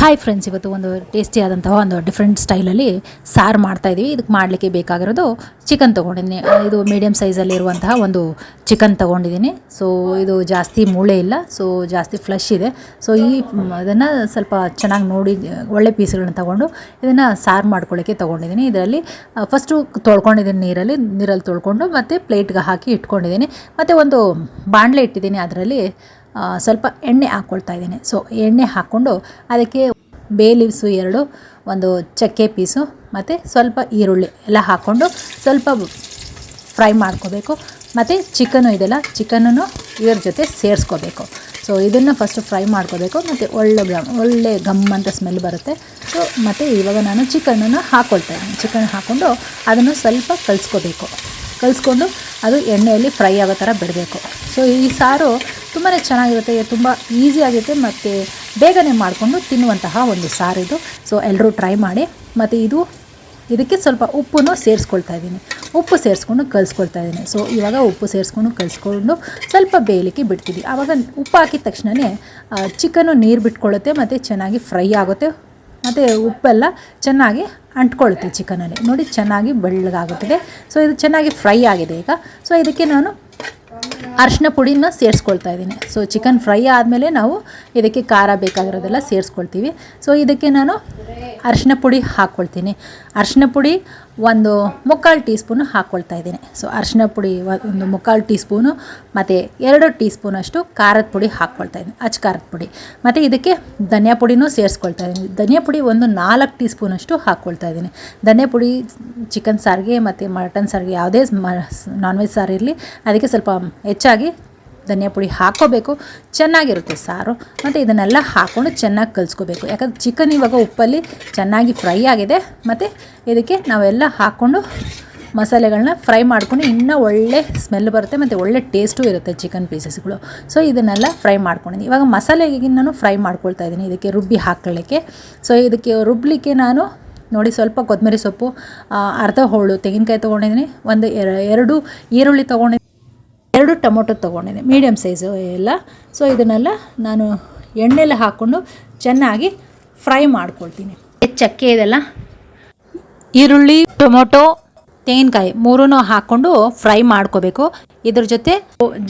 Hi friends ಇವತ್ತು ಒಂದು tasty ಆದಂತಹ ಒಂದು ಡಿಫ್ರೆಂಟ್ ಸ್ಟೈಲಲ್ಲಿ ಸಾರು ಮಾಡ್ತಾಯಿದ್ದೀವಿ ಇದಕ್ಕೆ ಮಾಡಲಿಕ್ಕೆ ಬೇಕಾಗಿರೋದು ಚಿಕನ್ ತೊಗೊಂಡಿದ್ದೀನಿ ಇದು ಮೀಡಿಯಮ್ ಸೈಜಲ್ಲಿ ಇರುವಂತಹ ಒಂದು ಚಿಕನ್ ತೊಗೊಂಡಿದ್ದೀನಿ. ಸೊ ಇದು ಜಾಸ್ತಿ ಮೂಳೆ ಇಲ್ಲ. ಸೊ ಜಾಸ್ತಿ ಫ್ಲಶ್ ಇದೆ. ಸೊ ಈ ಅದನ್ನು ಸ್ವಲ್ಪ ಚೆನ್ನಾಗಿ ನೋಡಿ, ಒಳ್ಳೆ ಪೀಸ್ಗಳನ್ನ ತೊಗೊಂಡು ಇದನ್ನು ಸಾರು ಮಾಡ್ಕೊಳ್ಳೋಕ್ಕೆ ತೊಗೊಂಡಿದ್ದೀನಿ. ಇದರಲ್ಲಿ ಫಸ್ಟು ತೊಳ್ಕೊಂಡಿದ್ದೀನಿ ನೀರಲ್ಲಿ. ನೀರಲ್ಲಿ ತೊಳ್ಕೊಂಡು ಮತ್ತು ಪ್ಲೇಟ್ಗೆ ಹಾಕಿ ಇಟ್ಕೊಂಡಿದ್ದೀನಿ. ಮತ್ತು ಒಂದು ಬಾಣಲೆ ಇಟ್ಟಿದ್ದೀನಿ. ಅದರಲ್ಲಿ ಸ್ವಲ್ಪ ಎಣ್ಣೆ ಹಾಕ್ಕೊಳ್ತಾ ಇದ್ದೀನಿ. ಸೊ ಎಣ್ಣೆ ಹಾಕ್ಕೊಂಡು ಅದಕ್ಕೆ ಬೇ ಲೀವ್ಸು ಎರಡು, ಒಂದು ಚಕ್ಕೆ ಪೀಸು, ಮತ್ತು ಸ್ವಲ್ಪ ಈರುಳ್ಳಿ ಎಲ್ಲ ಹಾಕ್ಕೊಂಡು ಸ್ವಲ್ಪ ಫ್ರೈ ಮಾಡ್ಕೋಬೇಕು. ಮತ್ತು ಚಿಕನು ಇದೆಲ್ಲ, ಚಿಕನನ್ನು ಇದ್ರ ಜೊತೆ ಸೇರಿಸ್ಕೋಬೇಕು. ಸೊ ಇದನ್ನು ಫಸ್ಟು ಫ್ರೈ ಮಾಡ್ಕೋಬೇಕು. ಮತ್ತು ಒಳ್ಳೆ ಗಮ್ ಒಳ್ಳೆ ಗಮ್ ಅಂತ ಸ್ಮೆಲ್ ಬರುತ್ತೆ. ಸೊ ಮತ್ತು ಇವಾಗ ನಾನು ಚಿಕನನ್ನು ಹಾಕ್ಕೊಳ್ತಾ ಇದ್ದೀನಿ. ಚಿಕನ್ ಹಾಕ್ಕೊಂಡು ಅದನ್ನು ಸ್ವಲ್ಪ ಕಲಿಸ್ಕೋಬೇಕು. ಕಲಿಸ್ಕೊಂಡು ಅದು ಎಣ್ಣೆಯಲ್ಲಿ ಫ್ರೈ ಆಗೋ ಥರ ಬಿಡಬೇಕು. ಸೊ ಈ ಸಾರು ತುಂಬಾ ಚೆನ್ನಾಗಿರುತ್ತೆ ತುಂಬ ಈಸಿಯಾಗಿರುತ್ತೆ ಮತ್ತು ಬೇಗನೆ ಮಾಡಿಕೊಂಡು ತಿನ್ನುವಂತಹ ಒಂದು ಸಾರು ಇದು. ಸೊ ಎಲ್ಲರೂ ಟ್ರೈ ಮಾಡಿ. ಮತ್ತು ಇದು, ಇದಕ್ಕೆ ಸ್ವಲ್ಪ ಉಪ್ಪನ್ನು ಸೇರಿಸ್ಕೊಳ್ತಾ ಇದ್ದೀನಿ. ಉಪ್ಪು ಸೇರಿಸ್ಕೊಂಡು ಕಲಿಸ್ಕೊಳ್ತಾ ಇದ್ದೀನಿ. ಸೊ ಇವಾಗ ಉಪ್ಪು ಸೇರಿಸ್ಕೊಂಡು ಕಲಿಸ್ಕೊಂಡು ಸ್ವಲ್ಪ ಬೇಯಲಿಕ್ಕೆ ಬಿಡ್ತೀವಿ. ಆವಾಗ ಉಪ್ಪು ಹಾಕಿದ ತಕ್ಷಣವೇ ಚಿಕನ್ನು ನೀರು ಬಿಟ್ಕೊಳ್ಳುತ್ತೆ, ಮತ್ತು ಚೆನ್ನಾಗಿ ಫ್ರೈ ಆಗುತ್ತೆ. ಮತ್ತು ಉಪ್ಪೆಲ್ಲ ಚೆನ್ನಾಗಿ ಅಂಟ್ಕೊಳ್ಳುತ್ತೆ ಚಿಕನಲ್ಲಿ. ನೋಡಿ ಚೆನ್ನಾಗಿ ಬೆಳ್ಳಗಾಗುತ್ತದೆ. ಸೊ ಇದು ಚೆನ್ನಾಗಿ ಫ್ರೈ ಆಗಿದೆ ಈಗ. ಸೊ ಇದಕ್ಕೆ ನಾನು ಅರಿಶಿನ ಪುಡಿನ ಸೇರಿಸ್ಕೊಳ್ತಾ ಇದ್ದೀನಿ. ಸೊ ಚಿಕನ್ ಫ್ರೈ ಆದಮೇಲೆ ನಾವು ಇದಕ್ಕೆ ಖಾರ ಬೇಕಾಗಿರೋದೆಲ್ಲ ಸೇರಿಸ್ಕೊಳ್ತೀವಿ. ಸೊ ಇದಕ್ಕೆ ನಾನು ಅರಿಶಿನ ಪುಡಿ ಹಾಕ್ಕೊಳ್ತೀನಿ. ಅರಿಶಿನ ಪುಡಿ ಒಂದು ಮುಕ್ಕಾಲು ಟೀ ಸ್ಪೂನು ಹಾಕ್ಕೊಳ್ತಾ ಇದ್ದೀನಿ. ಸೊ ಅರಿಶಿನ ಪುಡಿ ಒಂದು ಮುಕ್ಕಾಲು ಟೀ ಸ್ಪೂನು ಮತ್ತು ಎರಡು ಟೀ ಸ್ಪೂನಷ್ಟು ಖಾರದ ಪುಡಿ ಹಾಕ್ಕೊಳ್ತಾ ಇದ್ದೀನಿ. ಅಚ್ಚ ಖಾರದ ಪುಡಿ. ಮತ್ತು ಇದಕ್ಕೆ ಧನಿಯಾ ಪುಡಿನೂ ಸೇರಿಸ್ಕೊಳ್ತಾ ಇದ್ದೀನಿ. ಧನಿಯಾ ಪುಡಿ ಒಂದು ನಾಲ್ಕು ಟೀ ಸ್ಪೂನಷ್ಟು ಹಾಕ್ಕೊಳ್ತಾ ಇದ್ದೀನಿ. ಧನಿಯಾ ಪುಡಿ, ಚಿಕನ್ ಸಾರಿಗೆ ಮತ್ತು ಮಟನ್ ಸಾರಿಗೆ ಯಾವುದೇ ನಾನ್ ವೆಜ್ ಸಾರು ಇರಲಿ ಅದಕ್ಕೆ ಸ್ವಲ್ಪ ಹೆಚ್ಚಾಗಿ ಧನಿಯಾ ಪುಡಿ ಹಾಕೋಬೇಕು. ಚೆನ್ನಾಗಿರುತ್ತೆ ಸಾರು. ಮತ್ತು ಇದನ್ನೆಲ್ಲ ಹಾಕ್ಕೊಂಡು ಚೆನ್ನಾಗಿ ಕಲಿಸ್ಕೋಬೇಕು. ಯಾಕಂದ್ರೆ ಚಿಕನ್ ಇವಾಗ ಉಪ್ಪಲ್ಲಿ ಚೆನ್ನಾಗಿ ಫ್ರೈ ಆಗಿದೆ. ಮತ್ತು ಇದಕ್ಕೆ ನಾವೆಲ್ಲ ಹಾಕ್ಕೊಂಡು ಮಸಾಲೆಗಳನ್ನ ಫ್ರೈ ಮಾಡ್ಕೊಂಡು ಇನ್ನೂ ಒಳ್ಳೆ ಸ್ಮೆಲ್ ಬರುತ್ತೆ. ಮತ್ತು ಒಳ್ಳೆ ಟೇಸ್ಟು ಇರುತ್ತೆ ಚಿಕನ್ ಪೀಸಸ್ಗಳು. ಸೊ, ಇದನ್ನೆಲ್ಲ ಫ್ರೈ ಮಾಡ್ಕೊಂಡಿದ್ದೀನಿ. ಇವಾಗ ಮಸಾಲೆಗೆ ನಾನು ಫ್ರೈ ಮಾಡ್ಕೊಳ್ತಾ ಇದ್ದೀನಿ. ಇದಕ್ಕೆ ರುಬ್ಬಿ ಹಾಕೊಳ್ಳಿಕ್ಕೆ ಸೊ, ಇದಕ್ಕೆ ರುಬ್ಬಲಿಕ್ಕೆ ನಾನು ನೋಡಿ ಸ್ವಲ್ಪ ಕೊತ್ತಂಬರಿ ಸೊಪ್ಪು ಅರ್ಧ ಹೋಳು ತೆಂಗಿನಕಾಯಿ ತೊಗೊಂಡಿದ್ದೀನಿ. ಒಂದು ಎರ- ಎರಡು ಈರುಳ್ಳಿ ತೊಗೊಂಡಿದ್ದೀನಿ. ಎರಡು ಟೊಮೊಟೊ ತೊಗೊಂಡಿದ್ದೆ ಮೀಡಿಯಮ್ ಸೈಜು ಎಲ್ಲ. ಸೊ ಇದನ್ನೆಲ್ಲ ನಾನು ಎಣ್ಣೆಲ್ಲ ಹಾಕ್ಕೊಂಡು ಚೆನ್ನಾಗಿ ಫ್ರೈ ಮಾಡ್ಕೊಳ್ತೀನಿ. ಚಕ್ಕೆ ಇದೆಲ್ಲ? ಈರುಳ್ಳಿ ಟೊಮೊಟೊ ತೆಂಗಿನಕಾಯಿ ಮೂರೂ ಹಾಕ್ಕೊಂಡು ಫ್ರೈ ಮಾಡ್ಕೋಬೇಕು. ಇದ್ರ ಜೊತೆ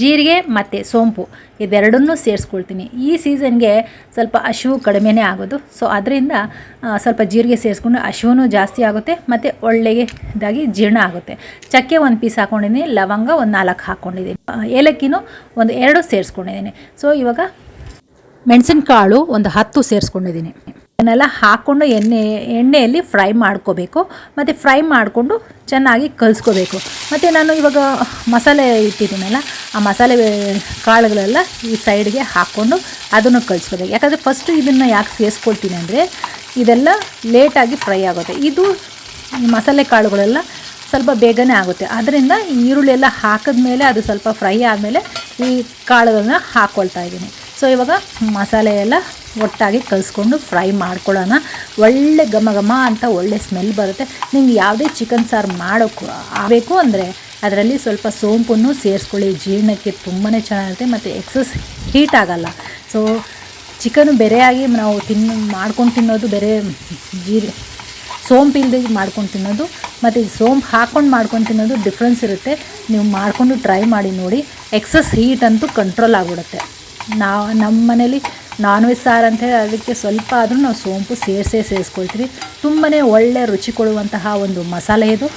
ಜೀರಿಗೆ ಮತ್ತು ಸೋಂಪು ಇದೆರಡನ್ನೂ ಸೇರಿಸ್ಕೊಳ್ತೀನಿ. ಈ ಸೀಸನ್ಗೆ ಸ್ವಲ್ಪ ಹಸಿವು ಕಡಿಮೆನೇ ಆಗೋದು. ಸೊ ಅದರಿಂದ ಸ್ವಲ್ಪ ಜೀರಿಗೆ ಸೇರಿಸ್ಕೊಂಡು ಹಸಿವು ಜಾಸ್ತಿ ಆಗುತ್ತೆ ಮತ್ತು ಒಳ್ಳೆಗೆ ಜೀರ್ಣ ಆಗುತ್ತೆ. ಚಕ್ಕೆ ಒಂದು ಪೀಸ್ ಹಾಕ್ಕೊಂಡಿದ್ದೀನಿ ಲವಂಗ ಒಂದು ನಾಲ್ಕು ಹಾಕ್ಕೊಂಡಿದ್ದೀನಿ ಏಲಕ್ಕಿನೂ ಒಂದು ಎರಡು ಸೇರಿಸ್ಕೊಂಡಿದ್ದೀನಿ. ಸೊ ಇವಾಗ ಮೆಣಸಿನಕಾಳು ಒಂದು ಹತ್ತು ಸೇರಿಸ್ಕೊಂಡಿದ್ದೀನಿ. ಇದನ್ನೆಲ್ಲ ಹಾಕ್ಕೊಂಡು ಎಣ್ಣೆ, ಎಣ್ಣೆಯಲ್ಲಿ ಫ್ರೈ ಮಾಡ್ಕೋಬೇಕು. ಮತ್ತು ಫ್ರೈ ಮಾಡಿಕೊಂಡು ಚೆನ್ನಾಗಿ ಕಲಿಸ್ಕೋಬೇಕು. ಮತ್ತು ನಾನು ಇವಾಗ ಮಸಾಲೆ ಇಟ್ಟಿದ್ದೀನಲ್ಲ, ಆ ಮಸಾಲೆ ಕಾಳುಗಳೆಲ್ಲ ಈ ಸೈಡ್ಗೆ ಹಾಕ್ಕೊಂಡು ಅದನ್ನು ಕಲಿಸ್ಕೋಬೇಕು. ಯಾಕಂದರೆ ಫಸ್ಟು ಇದನ್ನು ಯಾಕೆ ಸೇರಿಸ್ಕೊಳ್ತೀನಿ ಅಂದರೆ, ಇದೆಲ್ಲ ಲೇಟಾಗಿ ಫ್ರೈ ಆಗುತ್ತೆ. ಇದು ಮಸಾಲೆ ಕಾಳುಗಳೆಲ್ಲ ಸ್ವಲ್ಪ ಬೇಗನೆ ಆಗುತ್ತೆ. ಅದರಿಂದ ಈರುಳ್ಳಿ ಎಲ್ಲ ಹಾಕಿದ್ಮೇಲೆ ಅದು ಸ್ವಲ್ಪ ಫ್ರೈ ಆದಮೇಲೆ ಈ ಕಾಳುಗಳನ್ನ ಹಾಕ್ಕೊಳ್ತಾ ಇದ್ದೀನಿ. ಸೊ ಇವಾಗ ಮಸಾಲೆ ಎಲ್ಲ ಒಟ್ಟಾಗಿ ಕಲಿಸ್ಕೊಂಡು ಫ್ರೈ ಮಾಡ್ಕೊಳ್ಳೋಣ. ಒಳ್ಳೆ ಘಮ ಘಮ ಅಂತ ಒಳ್ಳೆ ಸ್ಮೆಲ್ ಬರುತ್ತೆ. ನಿಮ್ಗೆ ಯಾವುದೇ ಚಿಕನ್ ಸಾರು ಮಾಡೋಕ್ಕೂ ಆಗಬೇಕು ಅಂದರೆ ಅದರಲ್ಲಿ ಸ್ವಲ್ಪ ಸೋಂಪನ್ನು ಸೇರಿಸ್ಕೊಳ್ಳಿ. ಜೀರ್ಣಕ್ಕೆ ತುಂಬಾ ಚೆನ್ನಾಗಿರುತ್ತೆ ಮತ್ತು ಎಕ್ಸಸ್ ಹೀಟ್ ಆಗಲ್ಲ. ಸೊ ಚಿಕನ್ ಬೇರೆಯಾಗಿ ನಾವು ತಿನ್ ಮಾಡ್ಕೊಂಡು ತಿನ್ನೋದು ಬೇರೆ ಜೀರಿ ಸೋಂಪು ಇಲ್ಲದೆ ಮಾಡ್ಕೊಂಡು ತಿನ್ನೋದು ಮತ್ತು ಸೋಂಪು ಹಾಕ್ಕೊಂಡು ಮಾಡ್ಕೊಂಡು ತಿನ್ನೋದು ಡಿಫ್ರೆನ್ಸ್ ಇರುತ್ತೆ. ನೀವು ಮಾಡಿಕೊಂಡು ಟ್ರೈ ಮಾಡಿ ನೋಡಿ. ಎಕ್ಸಸ್ ಹೀಟ್ ಅಂತೂ ಕಂಟ್ರೋಲ್ ಆಗಿಬಿಡುತ್ತೆ ನಾವು ನಮ್ಮ ಮನೇಲಿ ನಾನ್ ವೆಜ್ ಸಾರು ಅಂತ ಹೇಳಿ ಅದಕ್ಕೆ ಸ್ವಲ್ಪ ಆದರೂ ನಾವು ಸೋಂಪು ಸೇರಿಸೇ ಸೇರಿಸ್ಕೊಳ್ತೀವಿ. ತುಂಬಾ ಒಳ್ಳೆ ರುಚಿ ಕೊಡುವಂತಹ ಒಂದು ಮಸಾಲೆ ಇದು.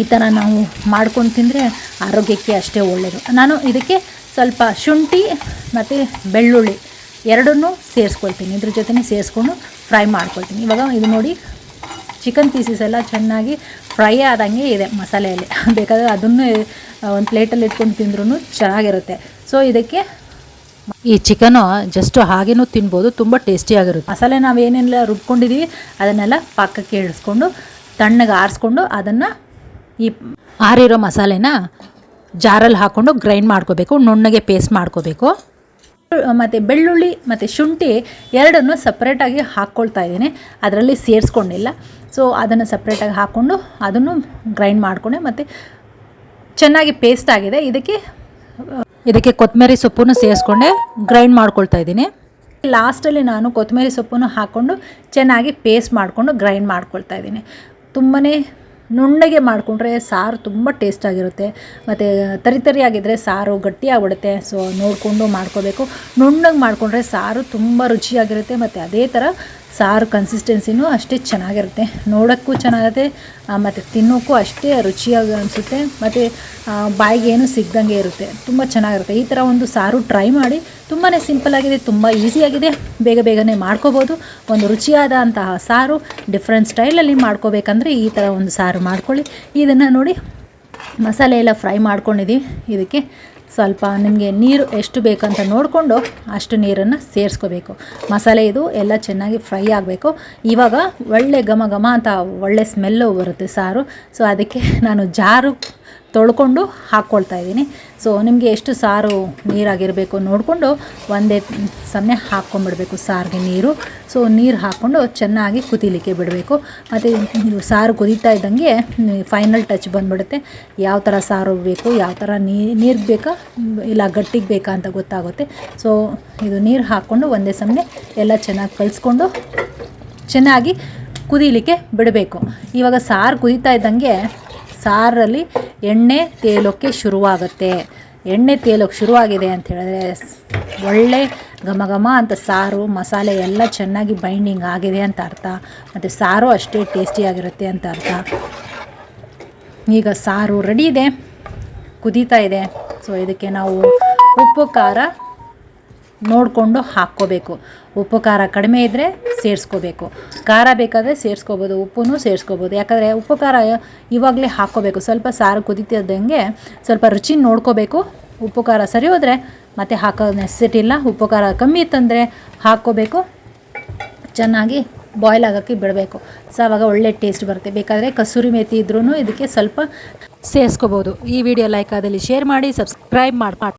ಈ ಥರ ನಾವು ಮಾಡ್ಕೊಂಡು ತಿಂದರೆ ಆರೋಗ್ಯಕ್ಕೆ ಅಷ್ಟೇ ಒಳ್ಳೆಯದು ನಾನು ಇದಕ್ಕೆ ಸ್ವಲ್ಪ ಶುಂಠಿ ಮತ್ತು ಬೆಳ್ಳುಳ್ಳಿ ಎರಡನ್ನೂ ಸೇರಿಸ್ಕೊಳ್ತೀನಿ. ಇದ್ರ ಜೊತೆನೇ ಸೇರಿಸ್ಕೊಂಡು ಫ್ರೈ ಮಾಡ್ಕೊಳ್ತೀನಿ. ಇವಾಗ ಇದು ನೋಡಿ ಚಿಕನ್ ಪೀಸಸ್ ಎಲ್ಲ ಚೆನ್ನಾಗಿ ಫ್ರೈ ಆದಂಗೆ ಇದೆ ಮಸಾಲೆಯಲ್ಲಿ. ಬೇಕಾದರೆ ಅದನ್ನು ಒಂದು ಪ್ಲೇಟಲ್ಲಿ ಇಟ್ಕೊಂಡು ತಿಂದ್ರೂ ಚೆನ್ನಾಗಿರುತ್ತೆ. ಸೊ ಇದಕ್ಕೆ ಈ ಚಿಕನು ಜಸ್ಟ್ ಹಾಗೇನೂ ತಿನ್ಬೋದು, ತುಂಬ ಟೇಸ್ಟಿಯಾಗಿರುತ್ತೆ ಮಸಾಲೆ ನಾವು ಏನೆಲ್ಲ ರುಬ್ಕೊಂಡಿದ್ದೀವಿ ಅದನ್ನೆಲ್ಲ ಪಾಕಕ್ಕೆ ಇಳಿಸ್ಕೊಂಡು ತಣ್ಣಗೆ ಆರಿಸ್ಕೊಂಡು ಅದನ್ನು ಈ ಆರಿರೋ ಮಸಾಲೆನ ಜಾರಲ್ಲಿ ಹಾಕ್ಕೊಂಡು ಗ್ರೈಂಡ್ ಮಾಡ್ಕೋಬೇಕು, ನುಣ್ಣಗೆ ಪೇಸ್ಟ್ ಮಾಡ್ಕೋಬೇಕು. ಮತ್ತು ಬೆಳ್ಳುಳ್ಳಿ ಮತ್ತು ಶುಂಠಿ ಎರಡನ್ನು ಸಪ್ರೇಟಾಗಿ ಹಾಕ್ಕೊಳ್ತಾ ಇದ್ದೀನಿ. ಅದರಲ್ಲಿ ಸೇರಿಸ್ಕೊಂಡಿಲ್ಲ. ಸೊ ಅದನ್ನು ಸಪ್ರೇಟಾಗಿ ಹಾಕ್ಕೊಂಡು ಅದನ್ನು ಗ್ರೈಂಡ್ ಮಾಡಿಕೊಂಡೆ, ಮತ್ತು ಚೆನ್ನಾಗಿ ಪೇಸ್ಟ್ ಆಗಿದೆ. ಇದಕ್ಕೆ ಇದಕ್ಕೆ ಕೊತ್ತಂಬರಿ ಸೊಪ್ಪನ್ನು ಸೇರಿಸ್ಕೊಂಡೆ ಗ್ರೈಂಡ್ ಮಾಡ್ಕೊಳ್ತಾ ಇದ್ದೀನಿ. ಲಾಸ್ಟಲ್ಲಿ ನಾನು ಕೊತ್ತಂಬರಿ ಸೊಪ್ಪನ್ನು ಹಾಕ್ಕೊಂಡು ಚೆನ್ನಾಗಿ ಪೇಸ್ಟ್ ಮಾಡಿಕೊಂಡು ಗ್ರೈಂಡ್ ಮಾಡ್ಕೊಳ್ತಾ ಇದ್ದೀನಿ. ತುಂಬಾ ನುಣ್ಣಗೆ ಮಾಡಿಕೊಂಡ್ರೆ ಸಾರು ತುಂಬ ಟೇಸ್ಟಾಗಿರುತ್ತೆ ಮತ್ತು ತರಿ ತರಿಯಾಗಿದ್ದರೆ ಸಾರು ಗಟ್ಟಿಯಾಗ್ಬಿಡುತ್ತೆ. ಸೊ ನೋಡಿಕೊಂಡು ಮಾಡ್ಕೋಬೇಕು. ನುಣ್ಣಗೆ ಮಾಡಿಕೊಂಡ್ರೆ ಸಾರು ತುಂಬ ರುಚಿಯಾಗಿರುತ್ತೆ. ಮತ್ತು ಅದೇ ಥರ ಸಾರು ಕನ್ಸಿಸ್ಟೆನ್ಸಿನೂ ಅಷ್ಟೇ ಚೆನ್ನಾಗಿರುತ್ತೆ. ನೋಡೋಕ್ಕೂ ಚೆನ್ನಾಗಿರುತ್ತೆ ಮತ್ತು ತಿನ್ನೋಕ್ಕೂ ಅಷ್ಟೇ ರುಚಿಯಾಗಿ ಅನಿಸುತ್ತೆ, ಮತ್ತು ಬಾಯಿಗೆ ಏನು ಸಿಗ್ದಂಗೆ ಇರುತ್ತೆ. ತುಂಬ ಚೆನ್ನಾಗಿರುತ್ತೆ. ಈ ಥರ ಒಂದು ಸಾರು ಟ್ರೈ ಮಾಡಿ ತುಂಬಾ ಸಿಂಪಲ್ಲಾಗಿದೆ ತುಂಬ ಈಸಿಯಾಗಿದೆ ಬೇಗ ಬೇಗನೆ ಮಾಡ್ಕೋಬೋದು. ಒಂದು ರುಚಿಯಾದಂತಹ ಸಾರು ಡಿಫ್ರೆಂಟ್ ಸ್ಟೈಲಲ್ಲಿ ಮಾಡ್ಕೋಬೇಕಂದ್ರೆ ಈ ಥರ ಒಂದು ಸಾರು ಮಾಡ್ಕೊಳ್ಳಿ. ಇದನ್ನು ನೋಡಿ ಮಸಾಲೆ ಎಲ್ಲ ಫ್ರೈ ಮಾಡ್ಕೊಂಡಿದ್ದೀವಿ ಇದಕ್ಕೆ ಸ್ವಲ್ಪ ನಿಮಗೆ ನೀರು ಎಷ್ಟು ಬೇಕಂತ ನೋಡಿಕೊಂಡು ಅಷ್ಟು ನೀರನ್ನು ಸೇರಿಸ್ಕೋಬೇಕು. ಮಸಾಲೆ ಇದು ಎಲ್ಲ ಚೆನ್ನಾಗಿ ಫ್ರೈ ಆಗಬೇಕು. ಇವಾಗ ಒಳ್ಳೆ ಘಮ ಘಮ ಅಂತ ಒಳ್ಳೆ ಸ್ಮೆಲ್ಲು ಬರುತ್ತೆ ಸಾರು. ಸೊ ಅದಕ್ಕೆ ನಾನು ಜಾರು ತೊಳ್ಕೊಂಡು ಹಾಕ್ಕೊಳ್ತಾ ಇದ್ದೀನಿ. ಸೊ ನಿಮಗೆ ಎಷ್ಟು ಸಾರು ನೀರಾಗಿರಬೇಕು ನೋಡಿಕೊಂಡು ಒಂದೇ ಸಮಯ ಹಾಕ್ಕೊಂಡ್ಬಿಡಬೇಕು ಸಾರಿಗೆ ನೀರು. ಸೊ ನೀರು ಹಾಕ್ಕೊಂಡು ಚೆನ್ನಾಗಿ ಕುದಿಲಿಕ್ಕೆ ಬಿಡಬೇಕು. ಮತ್ತು ನೀವು ಸಾರು ಕುದೀತಾ ಇದ್ದಂಗೆ ಫೈನಲ್ ಟಚ್ ಬಂದುಬಿಡುತ್ತೆ. ಯಾವ ಥರ ಸಾರು ಬೇಕು, ಯಾವ ಥರ ನೀರು ಬೇಕಾ, ಇಲ್ಲ ಗಟ್ಟಿಗೆ ಬೇಕಾ ಅಂತ ಗೊತ್ತಾಗುತ್ತೆ. ಸೊ ಇದು ನೀರು ಹಾಕ್ಕೊಂಡು ಒಂದೇ ಸಮಯ ಎಲ್ಲ ಚೆನ್ನಾಗಿ ಕಲಿಸ್ಕೊಂಡು ಚೆನ್ನಾಗಿ ಕುದೀಲಿಕ್ಕೆ ಬಿಡಬೇಕು. ಇವಾಗ ಸಾರು ಕುದೀತಾ ಇದ್ದಂಗೆ ಸಾರಲ್ಲಿ ಎಣ್ಣೆ ತೇಲೋಕ್ಕೆ ಶುರುವಾಗುತ್ತೆ. ಎಣ್ಣೆ ತೇಲೋಕ್ಕೆ ಶುರುವಾಗಿದೆ ಅಂತ ಹೇಳಿದ್ರೆ ಒಳ್ಳೆ ಘಮ ಘಮ ಅಂತ ಸಾರು, ಮಸಾಲೆ ಎಲ್ಲ ಚೆನ್ನಾಗಿ ಬೈಂಡಿಂಗ್ ಆಗಿದೆ ಅಂತ ಅರ್ಥ. ಮತ್ತು ಸಾರು ಅಷ್ಟೇ ಟೇಸ್ಟಿಯಾಗಿರುತ್ತೆ ಅಂತ ಅರ್ಥ. ಈಗ ಸಾರು ರೆಡಿ ಇದೆ, ಕುದೀತಾ ಇದೆ. ಸೊ ಇದಕ್ಕೆ ನಾವು ಉಪ್ಪು, ಖಾರ ನೋಡಿಕೊಂಡು ಹಾಕ್ಕೋಬೇಕು. ಉಪ್ಪು, ಖಾರ ಕಡಿಮೆ ಇದ್ದರೆ ಸೇರಿಸ್ಕೋಬೇಕು. ಖಾರ ಬೇಕಾದರೆ ಸೇರಿಸ್ಕೋಬೋದು ಉಪ್ಪು ಸೇರಿಸ್ಕೋಬೋದು. ಯಾಕಂದರೆ ಉಪ್ಪು, ಖಾರ ಇವಾಗಲೇ ಹಾಕ್ಕೋಬೇಕು. ಸ್ವಲ್ಪ ಸಾರು ಕುದೀತಿದ್ದಂಗೆ ಸ್ವಲ್ಪ ರುಚಿ ನೋಡ್ಕೋಬೇಕು. ಉಪ್ಪು, ಖಾರ ಸರಿ ಹೋದರೆ ಮತ್ತೆ ಹಾಕೋ ನೆಸೆಸಿಟಿ ಇಲ್ಲ. ಉಪ್ಪು, ಖಾರ ಕಮ್ಮಿ ಇತ್ತಂದರೆ ಹಾಕ್ಕೋಬೇಕು. ಚೆನ್ನಾಗಿ ಬಾಯ್ಲ್ ಆಗೋಕ್ಕೆ ಬಿಡಬೇಕು. ಸೊ ಆವಾಗ ಒಳ್ಳೆ ಟೇಸ್ಟ್ ಬರುತ್ತೆ. ಬೇಕಾದರೆ ಕಸೂರಿ ಮೇಥಿ ಇದ್ರೂ ಇದಕ್ಕೆ ಸ್ವಲ್ಪ ಸೇರಿಸ್ಕೋಬೋದು. ಈ ವಿಡಿಯೋ ಲೈಕ್ ಆದಲ್ಲಿ ಶೇರ್ ಮಾಡಿ ಸಬ್ಸ್ಕ್ರೈಬ್ ಮಾಡಿ